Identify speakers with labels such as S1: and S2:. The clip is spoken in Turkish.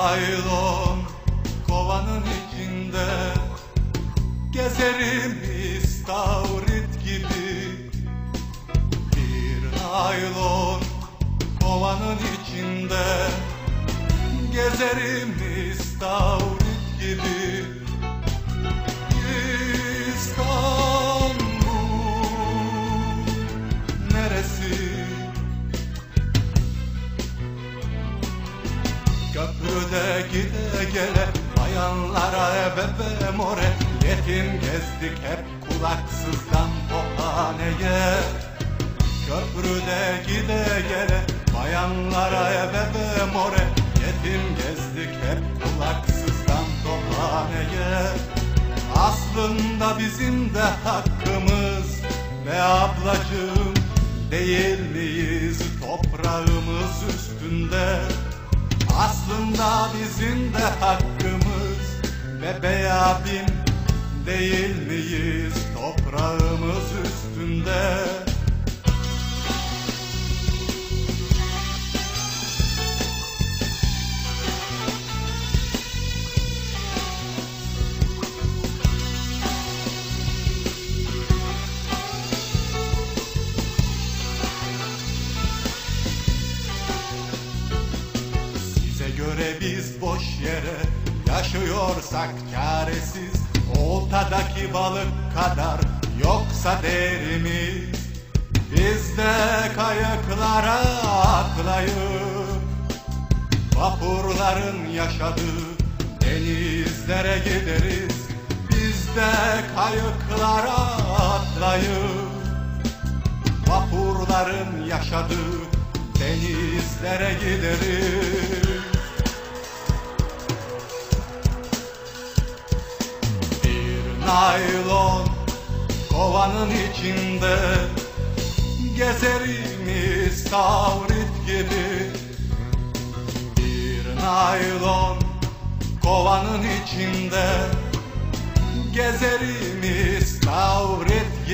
S1: naylon kovanın içinde Gezerim istavrit gibi. Bir naylon kovanın içinde Gezerim istavrit Köprüde gide gele. Bayanlara ebe more. Yetim gezdik hep kulaksızdan tophaneye. Köprüde gide gele. Bayanlara ebe more. Yetim gezdik hep kulaksızdan tophaneye. Aslında bizim de hakkımız be ablacığım? Değil miyiz? Toprağımız üstünde Aslında bizim de hakkımız ve bey abim Değil miyiz? Toprağımız üstünde biz boş yere yaşıyorsak çaresiz. Oltadaki balık kadar yoksa değerimiz Biz de kayıklara atlayıp Vapurların yaşadığı denizlere gideriz. Biz de kayıklara atlayıp Vapurların yaşadığı denizlere gideriz naylon kovanın içinde. Gezerim istavrit gibi. Bir naylon kovanın içinde. Gezerim istavrit